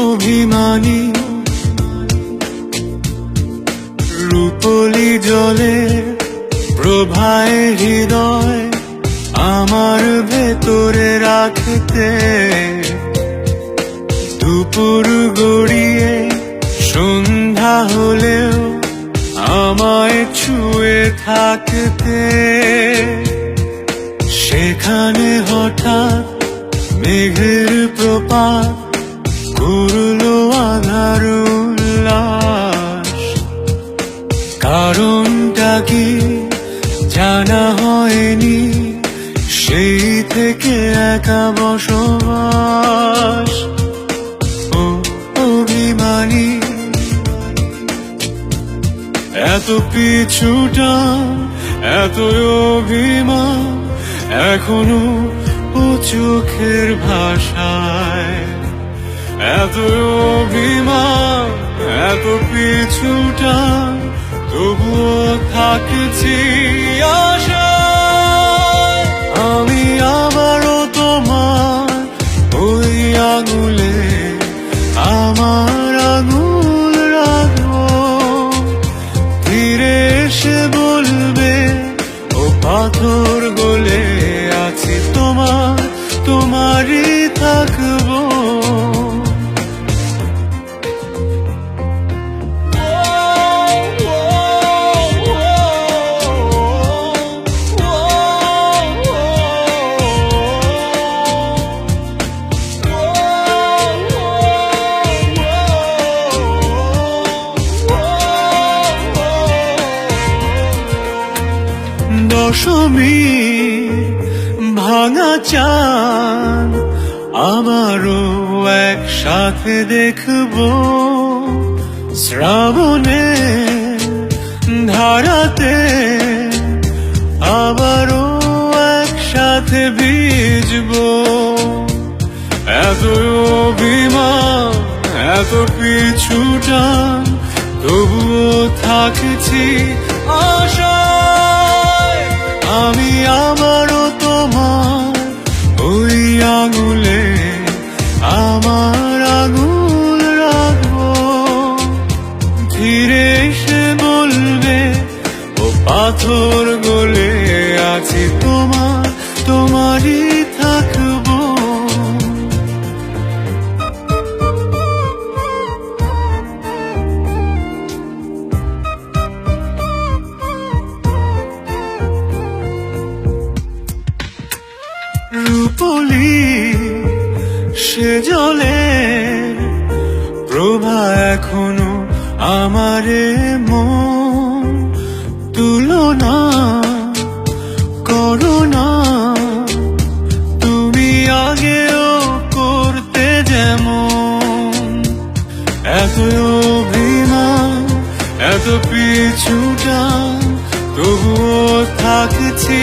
অভিমানী রূপলি জলে প্রভায় হৃদয় আমার ভেতরে রাখতে। দুপুর গড়িয়ে সন্ধ্যা হলেও আমায় ছুঁয়ে থাকতে। সেখানে হঠাৎ মেঘের প্রপাত করল আধার উল্লাস। কারণটা কি? জানা হয়নি, সেই থেকে একা বসবাস। ও, অভিমানী, এত পিছুটা, এত অভিমান এখনও ও চোখের ভাষায়। এত অভিমান, এত পিছুটা, তবুও থাকছি তোমারই থাকব। দশমী ভাঙা চান আমারও একসাথে দেখব শ্রাবণে ধারাতে। আবারও একসাথে ভিজব। এত অভিমান, এত পিছুটান তবুও থাকছি আশায়। আমি আবারও পাথর গলে আছি তোমার তোমারই থাকব। রূপলি সে জলে প্রভা এখনও আমারে এত অভিমান এত পিছুটা তবুও থাকছি।